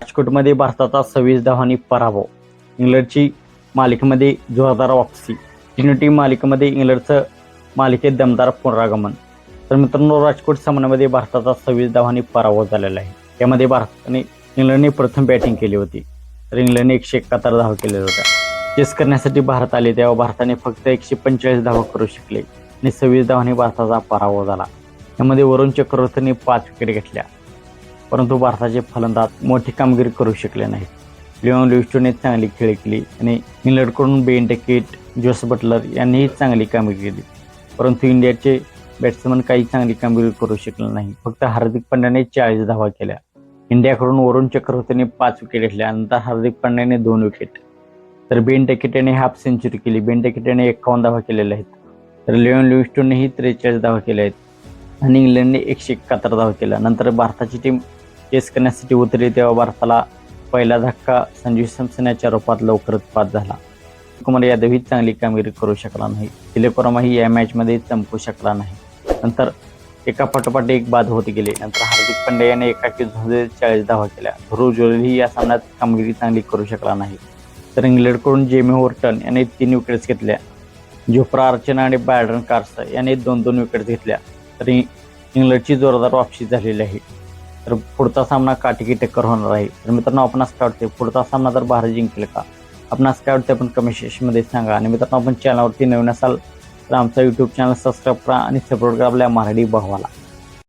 राजकोटमध्ये भारताचा सव्वीस धावांनी पराभव इंग्लंडची मालिकेमध्ये जोरदार वापसी टी मालिकेमध्ये इंग्लंडचं मालिकेत दमदार पुनरागमन तर मित्रांनो राजकोट सामन्यामध्ये भारताचा सव्वीस धावांनी पराभव झालेला आहे यामध्ये भारताने इंग्लंडने प्रथम बॅटिंग केली होती तर इंग्लंडने एकशे एकाहत्तर धावा केलेल्या होत्या चेस करण्यासाठी भारत आले तेव्हा भारताने फक्त एकशे पंचेचाळीस धावा करू शकले आणि सव्वीस धावांनी भारताचा पराभव झाला यामध्ये वरुण चक्रवर्तीने पाच विकेट घेतल्या परंतु भारताचे फलंदाज मोठी कामगिरी करू शकले नाहीत. लिओन लिस्टोने चांगली खेळी केली आणि इंग्लंडकडून बेन डेकेट जोस बटलर यांनीही चांगली कामगिरी केली. परंतु इंडियाचे बॅट्समन काही चांगली कामगिरी करू शकले नाही. फक्त हार्दिक पांड्याने चाळीस धावा केल्या. इंडियाकडून वरुण चक्रवर्तीने पाच विकेट घेतल्या नंतर हार्दिक पांड्याने दोन विकेट. तर बेन टेकिट याने हाफ सेंचुरी केली. बेन टेकिट याने एकावन्न धावा केलेल्या आहेत. तर लिओन लिविस्टोनेही त्रेचाळीस धावा केल्या आहेत. आणि इंग्लंडने एकशे एकाहत्तर धावा केल्या. नंतर भारताची टीम चेस करण्यासाठी उतरली तेव्हा भारताला पहिला धक्का संजू सॅमसन याच्या रूपात लवकरच बाद झाला. कुमार यादवही चांगली कामगिरी करू शकला नाही. तिलेकोरमाही या मॅचमध्ये चमकू शकला नाही. नंतर एका पाठोपाठ एक बाद होत गेले. नंतर हार्दिक पांड्या याने एकाकी झोंजे चाळीस धावा केल्या. ध्रुव जोलीही या सामन्यात कामगिरी चांगली करू शकला नाही. तर इंग्लंडकडून जेमी होर्टन याने तीन विकेट्स घेतल्या. जोफ्रा अर्चना आणि बॅडन कार्स याने दोन दोन विकेट्स घेतल्या. तरी इंग्लंडची जोरदार वापसी झालेली आहे. तर पुढचा सामना काटिकी टक्कर होणार आहे? तर मित्रांनो आपण काय वाटते पुढचा सामना जर भारत जिंकेल का? आपण काय वाटते आपण कमेंट सेक्शनमध्ये सांगा. आणि मित्रांनो आपण चॅनलवरती नवीन असाल तर आमचा यूट्यूब चॅनल सबस्क्राईब करा आणि सपोर्ट करा आपल्या मराठी भावाला.